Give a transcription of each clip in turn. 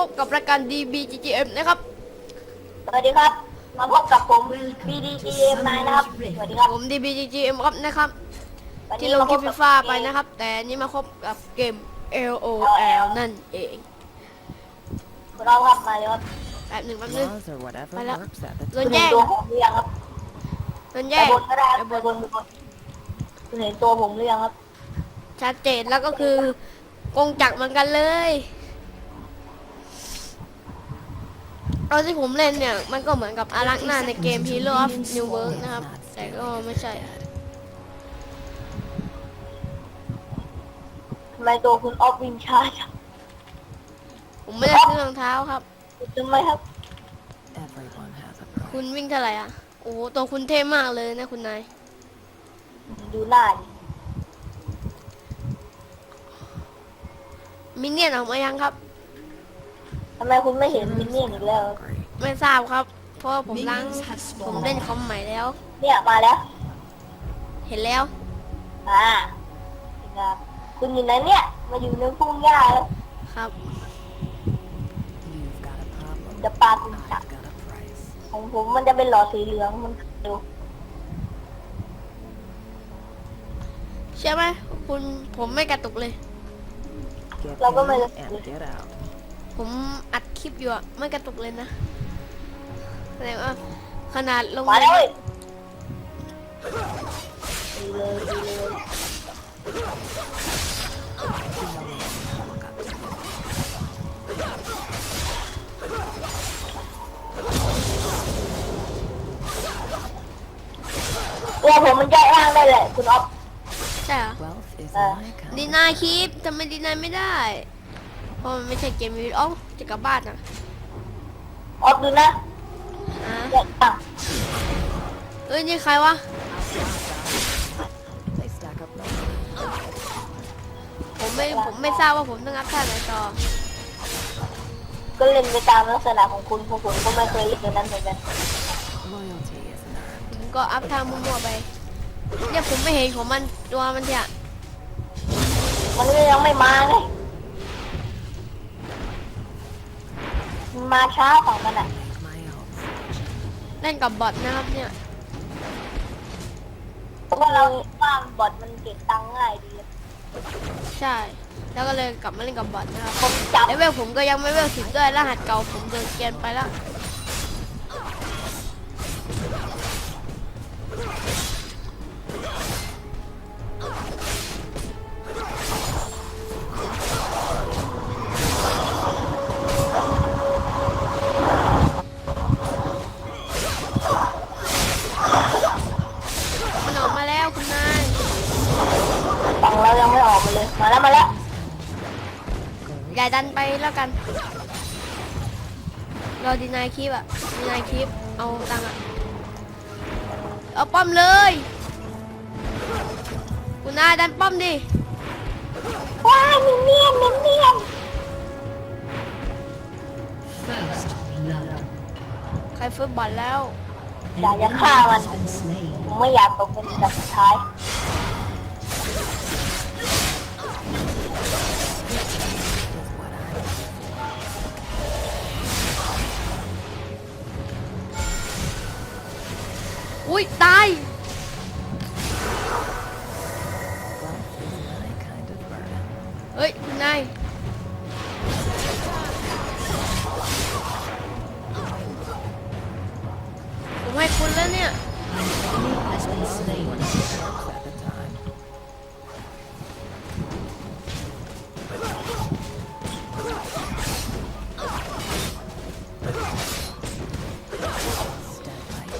พบกับรายการ DBGGM นะครับ สวัสดีครับ มาพบกับผม BDGM นายนะครับ สวัสดีครับผม DBGGM ครับนะครับ วันที่นี้ลงมาพคลิบปกับ ฟีฟ่าไปนะครับ แต่นี่มาพบกับเกม LOL นั่นเองเราครับมาเลยครับแป๊บหนึ่งแป๊บหนึง Laws or whatever Phải lắm. works at the โดคุนณเห็แย่นงตัวผมหรือยังครับโดนไปแย่งบนก็ได้ครับไปไปบบนนไปบนคุณเห็นตัวผมหรือยังครับชัดเจนแล้วก็คือกงจักรเหมือนกันเลย ตอนที่ผมเล่นเนี่ย มันก็เหมือนกับอารักหน้าในเกม Hero of New World นะครับ แต่ก็ไม่ใช่ทำไมตัวคุณออฟวิ่งช้าจังผมไม่ได้ซื้อรองเท้าครับ ทำไมครับ everyone has a price. คุณวิ่งเท่าไหร่อะ โอ้โหตัวคุณเท่มากเลยนะคุณนาย ดูหน้าดิมินเนี่ยนออกมายังครับ ทำไมคุณไม่เห็นมินเนี่ยนอีกแล้ว Great. ไม่ทราบครับ เพราะว่าผมล้าง ผมเล่นคอมใหม่แล้ว เนี่ยมาแล้ว เห็นแล้ว อ่าครับคุณอยู่ไหนเนี่ย มาอยู่ในพุ่งหญ้าแล้ว ครับ You've got a problem. จะปาคุณจัก I've got a price. ของผมมันจะเป็นหลอดสีเหลืองมันดูใช่ไหมคุณผมไม่กระตุกเลย Get เราก็ไม่ in รู้ and get out. ผมอัดคลิปอยู่อะไม่กระตุกเลยนะแสดงว่าขนาดลงมาแล้วเว้ยดีเลยดีเลยตัวผมมันย่อยร่างได้แหละคุณอ๊อฟใช่เหรอ Wealth is Uh, my kind. ดีนายคลิปทำไมดีนายไม่ได้ เพราะมันไม่ใช่เกมวิดีโออจะกลับบ้านอะออฟดูนะอะย่อยร่างเอ้ยนี่ใครวะ They stack up nice. ผมไม่ผมไม่ทราบว่าผมต้องอัพท่าไหนต่อ ก็เล่นไปตามลักษณะของคุณพวกผมก็ไม่เคยเล่นแบบนั้นเหมือนกัน Loyalty is an art. ผมก็อัพท่ามั่วๆไป เนี่ยผมไม่เห็นของมันตัวมันเนี่ยมันก็ยังไม่มาไงมั มาช้าของมันอะ Make my own. เล่นกับบอทนะครับเนี่ย เพราะว่าเราว่าบอทมันเก็บตังค์ง่ายดีใช่ แล้วก็เลยกลับมาเล่นกับบอทนะครับผมจับเลเวลผมก็ยังไม่เวลสิบด้วยรหัสเก่าผมโดนเกลียนไปแล้ว เราดีนายคลิปอะดีนายคลิป เอาตังค์อะเอาป้อมเลยคุณนายดันป้อมดิว้ายมินเนี่ยนมินเนี่ยน First blood ใครฟื้นบอลแล้ว อยากจะฆ่ามัน been slain. ผมไม่อยากตกเป็นอันดับสุดท้าย อุ้ยตาย เฮ้ยคุณนายผมให้คุณแล้วเนี่ย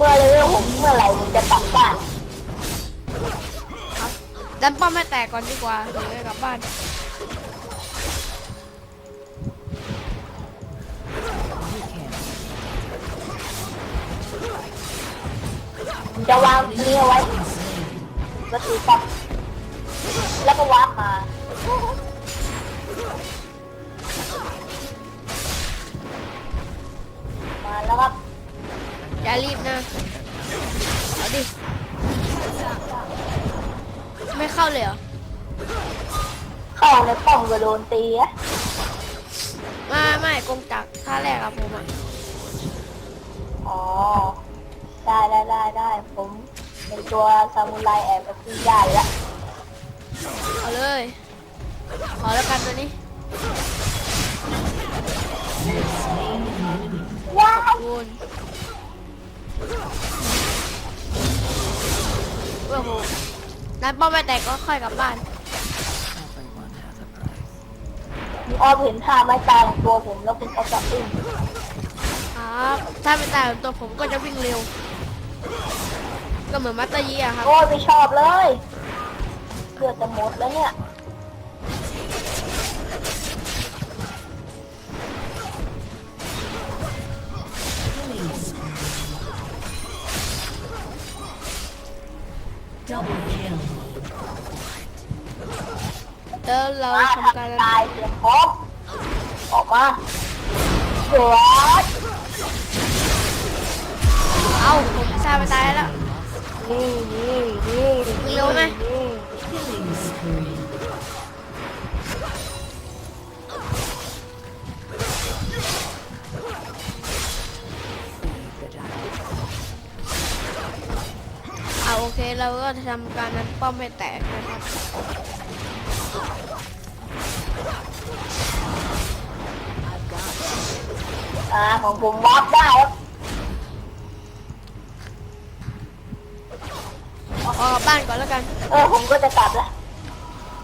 เมื่อเลเวลผมเมื่อไหร่ผมจะกลับบ้านดันป้อมให้แตกก่อนดีกว่าเดี๋ยวจะกลับบ้าน You can't. ผมจะวางนี้เอาไว้แล้วถือปั๊บแล้วก็วางมามา อย่ารีบนะเอาดิ ไม่เข้าเลยเหรอ เข้าในป้อมก็โดนตีอะไม่ไม่กงจักรท่าแรกอะผมอะอ๋อ ได้ได้ได้ได้ ผมเป็นตัวซามูไรแอบกับพี่ยาอยู่แล้วเอาเลย ขอแล้วกันตัวนี้ ว้ายคูณโอ้โห นั้นป้อมไม่แตกก็ค่อยกลับบ้าน Everyone has a price. มีออฟเห็นท่าไม้ตายของตัวผมแล้วคุณเอาจับอึ้งครับถ้าไม่ตายตัวผมก็จะวิ่งเร็ว ก็เหมือนมัตเตอร์ยีอะครับ โอ้ยไม่ชอบเลยเลือดจะหมดแล้วเนี่ย แล้วเราทำการตายเสียงพร้ออกมาเดือดเอาผมซาไปตายแล้วนี่นี่นี่เร็วไหมเอาโอเคเราก็จะทำการนั้นป้อมไม่แตกนะครับ อ่าของผมวาร์ปได้ครับออกกลับบ้านก่อนแล้วกัน เออผมก็จะกลับแล้ว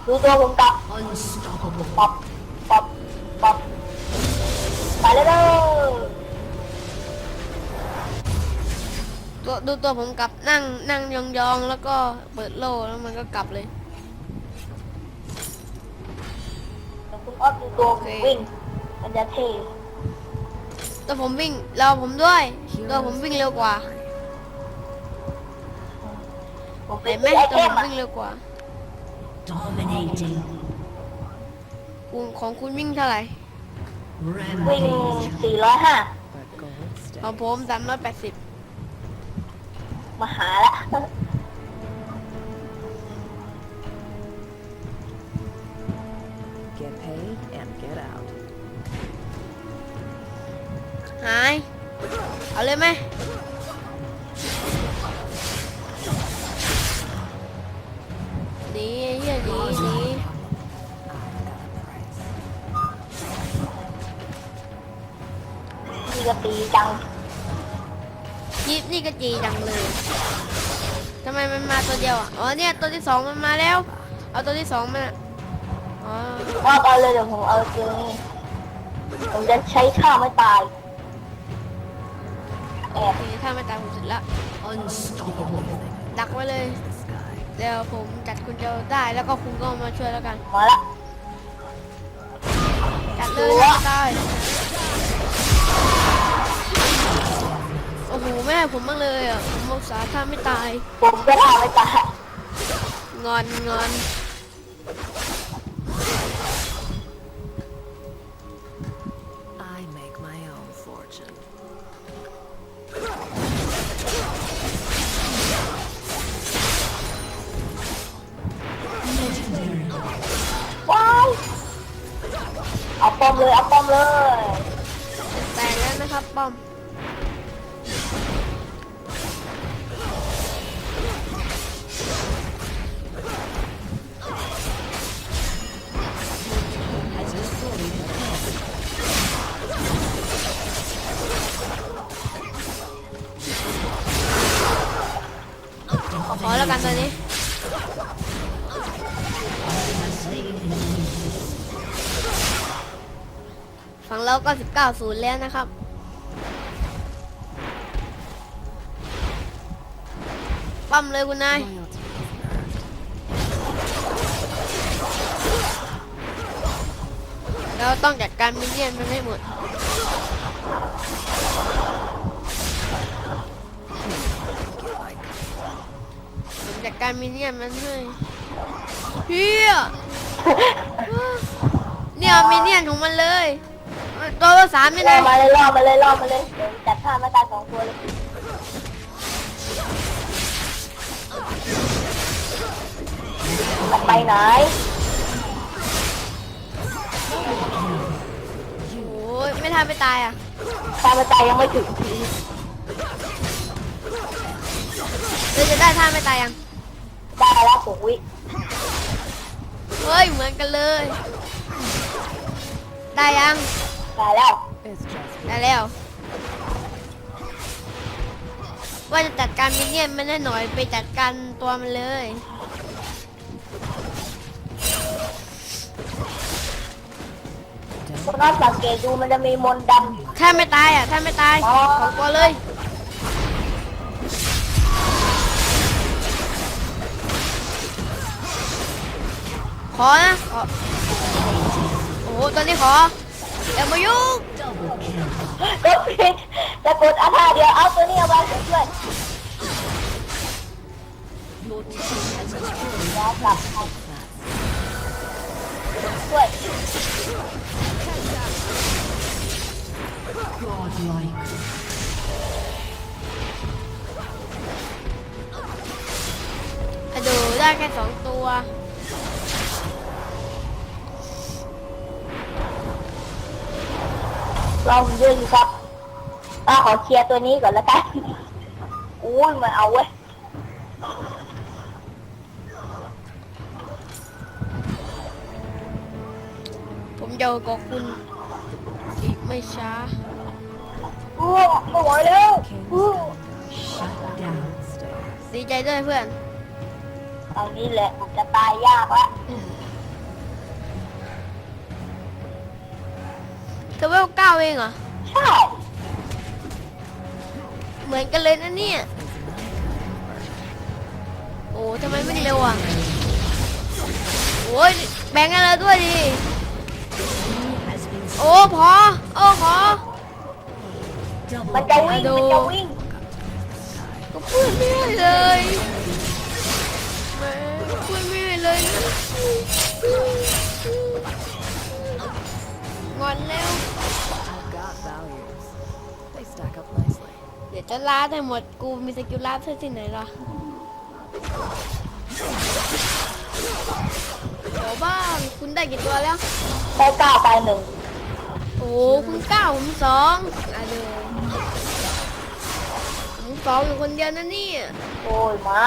ดูตัวผมกลับ Unstoppable. ปับปับปับไปเลยเด้อตัวดูตัวผมกลับนั่งนั่งยองๆแล้วก็เปิดโล่แล้วมันก็กลับเลย แต่คุณออฟดูตัวผมวิ่งมันจะเท่ ตัวผมวิ่งรอผมด้วยตัวผมวิ่งเร็วกว่าผมเป็เห็นนไหมไอตัเทวมผมอะวิ่งเร็วกว่า Dominating. คุณของคุณวิ่งเท่าไหร่ วิ่ง Rampage. 405 But gold ขอ still. งผมสามร้อยแปดสิบมาหาละ หาย เอาเลยไหมหนีไอ้เหี้ยหนีหนี I've got a price. นี่ก็ตีจังยิบนี่ก็จีจังเลยทำไมมันมาตัวเดียวอะอ๋อเนี่ยตัวที่สองมันมาแล้ว เอาตัวที่สองมาอ๋อ ว่าเอาเลยเดี๋ยวผมเอาตัวนี้ผมจะใช้ท่าไม่ตายแอโอบเคถ้าไม่ตายผมเสร็จแล้ว Unstoppable. ดักไว้เลย The sky. เดี๋ยวผมจัดคุณเจลได้แล้วก็คุณก็มาช่วยแล้วกัน มาละจัดเลยถ้าไม่ตายโอ้โหแม่ผมมากเลยอะผมอุตส่าห์ถ้าไม่ตาย ผมจะท่าไม่ตายงอนงอน ป้อมเลยเอาป้อมเลยแตกแล้วนะครับป้อมขอแล้วกันตอนนี้ ฝั่งเราก็ 19ศูนย์แล้วนะครับ ปั้มเลยคุณนาย loyalty is earned. เราต้องจัดการมินเนี่ยนมันให้หมด ผมจัดการมินเนี่ยนมันให้เฮีย เนี่ยเอามินเนี่ยนของมันเลย ตัวละสามนี่ล่เลอยมาเลยล่อมาเลยล่อมาเลยเดี๋ยวจัดท่าไม่ตายสองตัวเลยจะไปไหนโอ้โหท่าไม่ตายอะตายมาตายยังไม่ถึงทีเราจะได้ท่าไม่ตายยังได้แล้วหกวิเฮ้ยเหมือนกันเลย ได้ยัง ได้แล้ว It's just ได้แล้ว ว่าจะจัดการมินเนี่ยนมันได้หน่อยไปจัดการตัวมันเลย คุณน้องสังเกตดูมันจะมีมนต์ดถ้าไม่ตายอะ ถ้าไม่ตายอ๋อของตัวเลย ขอนะขอโอ้โหตัวนี้ขอ อย่ามายุ่ง Double kill. ำก็ผิดแต่กดอาท่าเดียวเอาตัวนี้เอาไว้ช่วยแล้วกลับช่วย godlike. อดูได้แค่สองตัว ลองยืนครับอ่าขอเคลียร์ตัวนี้ก่อนแล้วกันอุ้ยมันเอาเว้ยผมจะเอากับคุณอีกไม่ช้าอู้ไม่ไหวแล้วอู้ Shut down. stairs. ดีใจด้วยเพื่อน ตอนนี้แหละจะตายยากละ เธอเวลเก้าเองเหรอ ใช่เหมือนกันเลยนะเนี่ย โอ้ทำไมไม่เร็วอะ โอ้ยแบ่งกันเลยด้วยดิ Has been โอ้พอ โอ้ขอ double มันจะวิ่งดูมันจะวิ่งก็พูดไม่ได้เลย ลาดให้หมดกูมีสกิลลาดเธอที่ไหนล่ะเดี๋ยวบ้างคุณได้กี่ตัวแล้ว ได้เก้าตายหนึ่งโอ้คุณเก้าผมสองอะเดี๋ยวผมสองอยู่คนเดียวนะนี่โอ้ยมา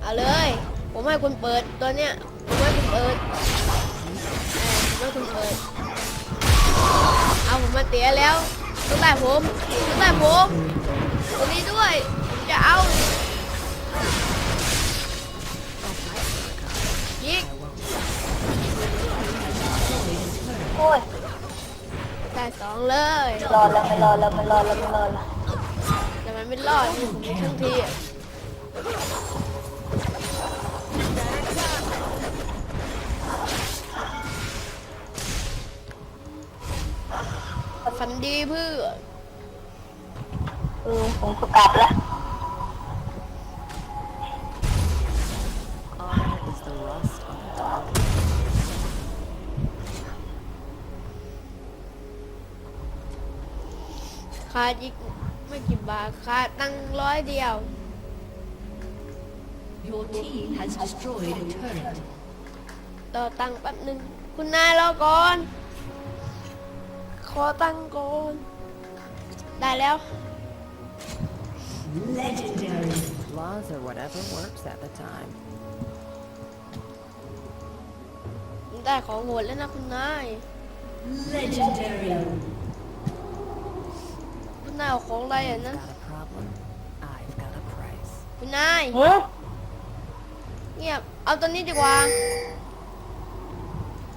เอาเลย ผมให้คุณเปิดตัวเนี้ยผมให้คุณเปิดเออผมให้คุณเปิดเอาผมมาเตียแล้ว ต้องได้ผมต้องได้ผมตัวนี้ด้วยผมจะเอายิงโอ้ยได้สองเลยรอแล้วไม่รอแล้วไม่รอแล้วไม่รอแล้วแต่มันไม่รอดนี่ผมทั้งทีอะ ฝันดีเพื่อเออผมก็กลับแล้ว Honor is the rust on the dog. ขาดอีกไม่กี่บาทขาดตั้งร้อยเดียว Your team has destroyed a turret. ต่อตังค์แป๊บนึงคุณนายรอก่อนข อตังค์ก่อนได้แล้ว Legendary. Laws are whatever works at the time. ได้ของโหดแล้วนะคุณนาย Legendary. คุณนายเอาของอะไรอะนะ Got a problem? I've got a price. คุณนายหือเงียบเอาตัวนี้ดีกว่า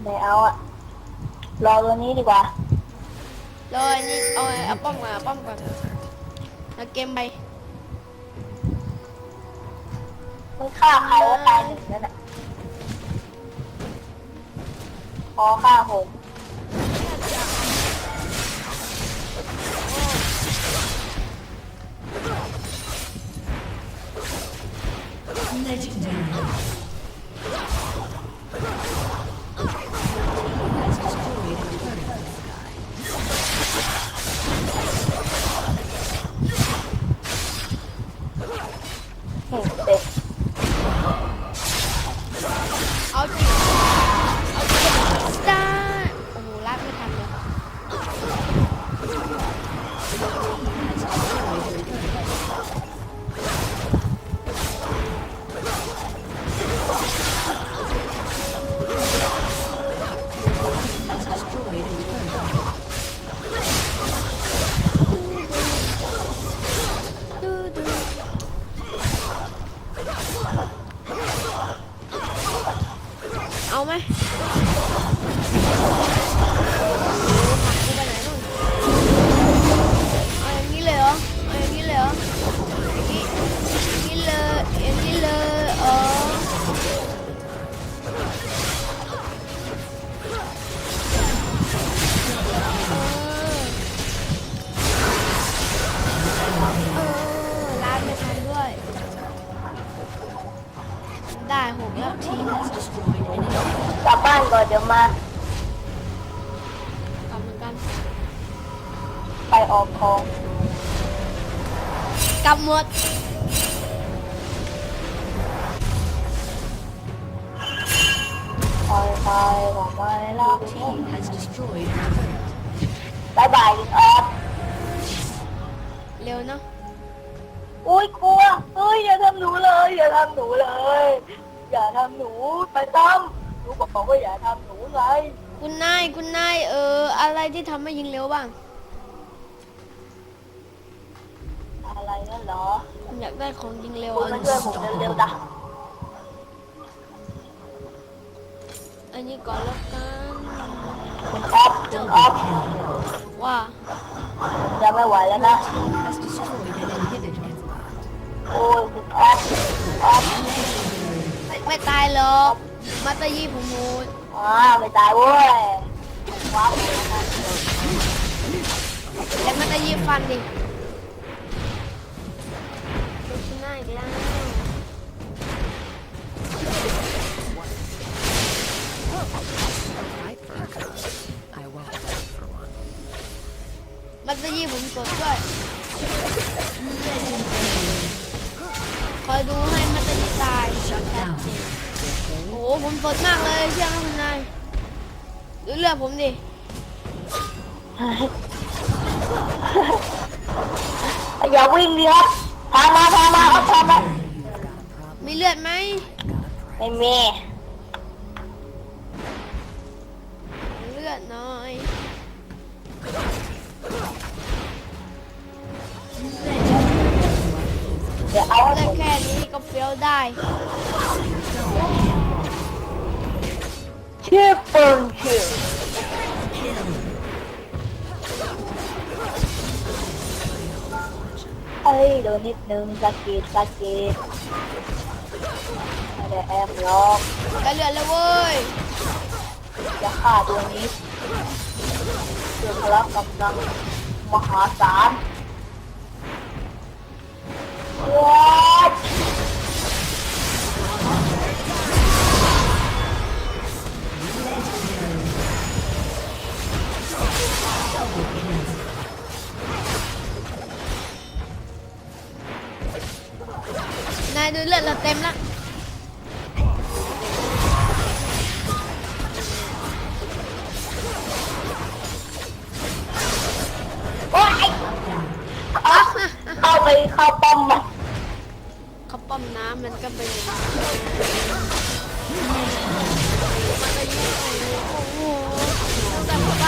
ไม่เอาอะรอตัวนี้ดีกว่า รออันนี้เอาเอาป้อมก่อนเอาป้อมก่อน Desert. เอาเกมไปมึงฆ่าใครว่าตายหนึ่งนั่นน่ะขอฆ่าผม เดี๋ยวมา กลับเหมือนกัน ไปออกของกลับหมดไปไปบอกไปแล้ว Team has destroyed a turret. บายบายลิงออฟเร็วเนาะ อุ้ยกลัวเฮ้ยอย่าทำหนูเลย อย่าทำหนูเลย อย่าทำหนูไปตั้มหนูบอกว่าอย่าทำหนูไงคุณนายคุณนายเออ อะไรที่ทำให้ยิงเร็วบ้าง อะไรนั่นเหรอผมอยากได้ของยิงเร็วคุณอัมานช่วยผมเร็วๆจ้ะอันนี้ก่อนแล้วกันคุณออฟคุณออฟว่าผมจะไม่ไหวแล้วนะ Has destroyed an inhibitor. โอ้ยคุณออฟคุณออฟ ไม่ไม่ตายหรอกมาตายีผมโหดอ่าไม่ตายเว้ยว้าวเลยนะแต่มาตายีฟันดิดูชนะอีกแล้ว Fight for a cause. I won't fight for one. มาตายีผมกดด้วยคอยดู down. โอ้โหผมสดมากเลยเชื่อไหมคุณนายดูเลือดผมดิอย่าวิ่งดิครับทางมาทางมาเอาทางมามีเลือดไหมไม่มีเลือดหน้อยเดี๋ยวเอาให้ได้ผมแค่นี้ก็เฟี้ยวได้ ชื่อปืนชื่อเอ้ยโดนนิดนึงสะกิดสะกิดไม่ได้แอบหรอกได้เลือดแล้วเว้ยจะฆ่าตัวนี้เพื่อพลังกำลังมหาศาล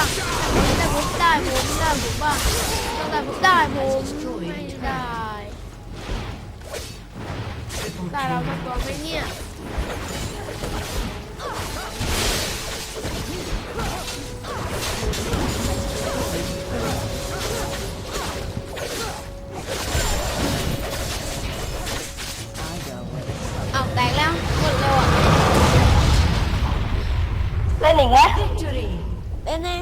ผมบ้างต้องได้ผมได้ผมได้ผมบ้างต้องได้ผมได้ผมไม่ได้ได้เราสักตัวไหมเนี่ย I go where the sun เอาแตกแล้วหมดเร็วอะเล่นอย่างเงี้ย Victory. เอ้ยแน่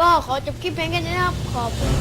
ก็ขอจบคลิปเพียงแค่นี้นะครับ ขอบคุณ